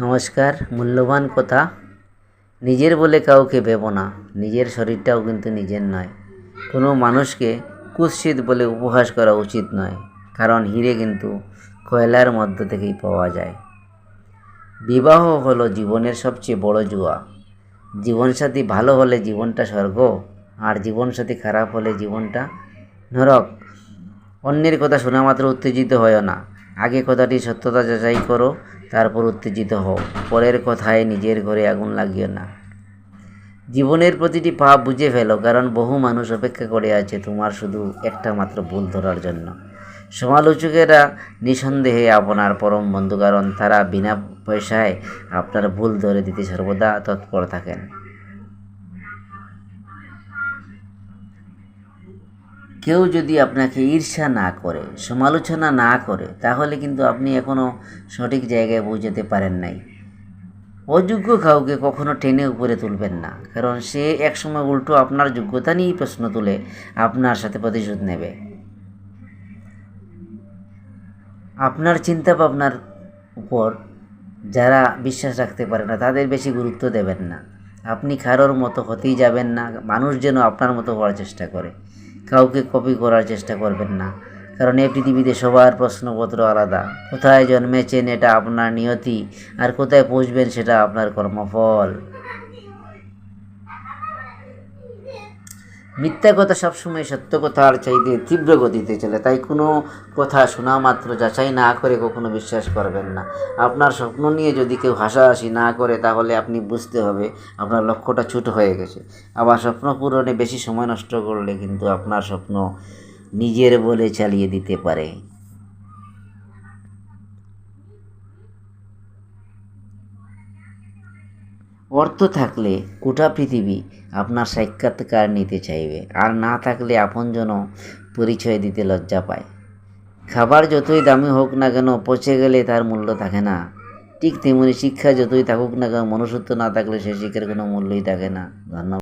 নমস্কার, মূল্যবান কথা। নিজের বলে কাউকে ভেবো না, নিজের শরীরটাও কিন্তু নিজের নয়। কোনো মানুষকে কুৎসিত বলে উপহাস করা উচিত নয়, কারণ হিরে কিন্তু কয়লার মধ্য থেকেই পাওয়া যায়। বিবাহ হলো জীবনের সবচেয়ে বড় জুয়া। জীবনসাথী ভালো হলে জীবনটা স্বর্গ, আর জীবনসাথী খারাপ হলে জীবনটা নরক। অন্যের কথা শোনা মাত্র উত্তেজিত হয় না। আগে কথাটি সত্যতা যাচাই করো, তারপর উত্তেজিত হও। পরের কথায় নিজের ঘরে আগুন লাগিও না। জীবনের প্রতিটি পাপ বুঝে ফেলো, কারণ বহু মানুষ অপেক্ষা করে আছে তোমার শুধু একটা মাত্র ভুল ধরার জন্য। সমালোচকেরা নিঃসন্দেহে আপনার পরম বন্ধু, কারণ তারা বিনা পয়সায় আপনার ভুল ধরে দিতে সর্বদা তৎপর থাকেন। কেউ যদি আপনাকে ঈর্ষা না করে, সমালোচনা না করে, তাহলে কিন্তু আপনি এখনও সঠিক জায়গায় পৌঁছাতে পারেন নাই। অযোগ্য কাউকে কখনো টেনে উপরে তুলবেন না, কারণ সে একসময় উল্টো আপনার যোগ্যতা নিয়েই প্রশ্ন তুলে আপনার সাথে প্রতিশোধ নেবে। আপনার চিন্তা ভাবনার উপর যারা বিশ্বাস রাখতে পারে না, তাদের বেশি গুরুত্ব দেবেন না। আপনি কারোর মতো হতেই যাবেন না, মানুষ যেন আপনার মতো হওয়ার চেষ্টা করে। কাউকে কপি করার চেষ্টা করবেন না। কারণ এই পৃথিবীতে সবার প্রশ্নপত্র আলাদা। কোথায় জন্মেছেন এটা আপনার নিয়তি, আর কোথায় পৌঁছবেন সেটা আপনার কর্মফল। মিথ্যা কথা সবসময় সত্য কথার চাইতে তীব্র গতিতে চলে, তাই কোনো কথা শোনা মাত্র যাচাই না করে কখনো বিশ্বাস করবেন না। আপনার স্বপ্ন নিয়ে যদি কেউ হাসাহাসি না করে, তাহলে আপনি বুঝতে হবে আপনার লক্ষ্যটা ছোট হয়ে গেছে। আবার স্বপ্ন পূরণে বেশি সময় নষ্ট করলে কিন্তু আপনার স্বপ্ন নিজের বলে চালিয়ে দিতে পারে। অর্থ থাকলে গোটা পৃথিবী আপনার সাক্ষাৎকার নিতে চাইবে। আর না থাকলে আপনজন পরিচয় দিতে লজ্জা পায়। খাবার যতই দামি হোক না কেন, পচে গেলে তার মূল্য থাকে না। ঠিক তেমনি শিক্ষা যতই থাকুক না কেন, মনুষ্যত্ব না থাকলে সে শিক্ষার কোনো মূল্যই থাকে না। ধন্যবাদ।